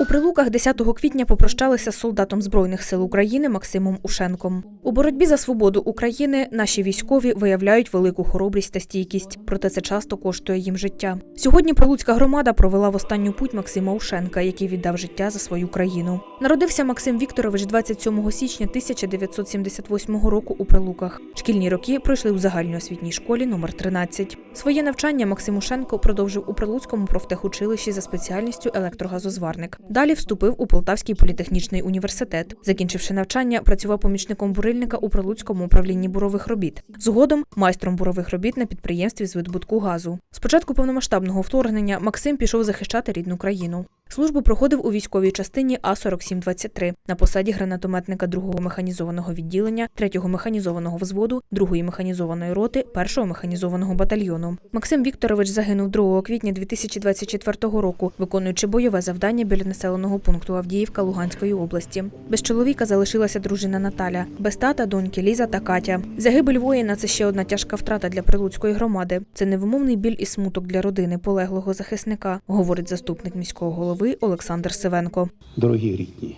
У прилуках 10 квітня попрощалися з солдатом Збройних сил України Максимом Ушенком. У боротьбі за свободу України наші військові виявляють велику хоробрість та стійкість, проте це часто коштує їм життя. Сьогодні прилуцька громада провела в останню путь Максима Ушенка, який віддав життя за свою країну. Народився Максим Вікторович 27 січня 1978 року у Прилуках. Шкільні роки пройшли у загальноосвітній школі номер 13. Своє навчання Максим Ушенко продовжив у Прилуцькому профтехучилищі за спеціальністю електрогазозварник. Далі вступив у Полтавський політехнічний університет. Закінчивши навчання, працював помічником бурильника у Прилуцькому управлінні бурових робіт. Згодом майстром бурових робіт на підприємстві з видобутку газу. Спочатку повномасштабного вторгнення Максим пішов захищати рідну країну. Службу проходив у військовій частині А-4723 на посаді гранатометника 2-го механізованого відділення, 3-го механізованого взводу, 2-ї механізованої роти, 1-го механізованого батальйону. Максим Вікторович загинув 2 квітня 2024 року, виконуючи бойове завдання біля населеного пункту Авдіївка Луганської області. Без чоловіка залишилася дружина Наталя, без тата доньки Ліза та Катя. Загибель воїна це ще одна тяжка втрата для прилуцької громади. Це невимовний біль і смуток для родини полеглого захисника, говорить заступник міського голови Олександр Сивенко. дорогі рідні.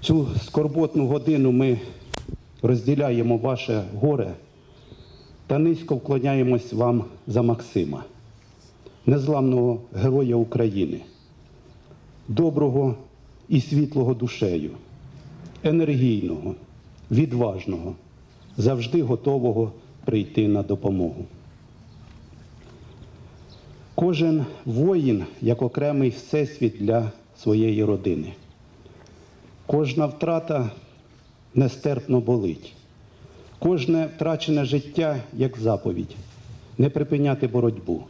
Цю скорботну годину ми розділяємо ваше горе та низько вклоняємось вам за Максима, незламного героя України, доброго і світлого душею, енергійного, відважного, завжди готового прийти на допомогу. Кожен воїн як окремий всесвіт для своєї родини. Кожна втрата нестерпно болить. Кожне втрачене життя як заповідь не припиняти боротьбу,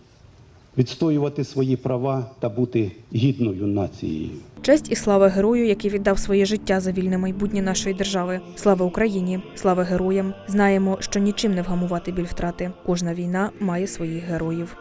відстоювати свої права та бути гідною нацією. Честь і слава герою, який віддав своє життя за вільне майбутнє нашої держави. Слава Україні! Слава героям! Знаємо, що нічим не вгамувати біль втрати. Кожна війна має своїх героїв.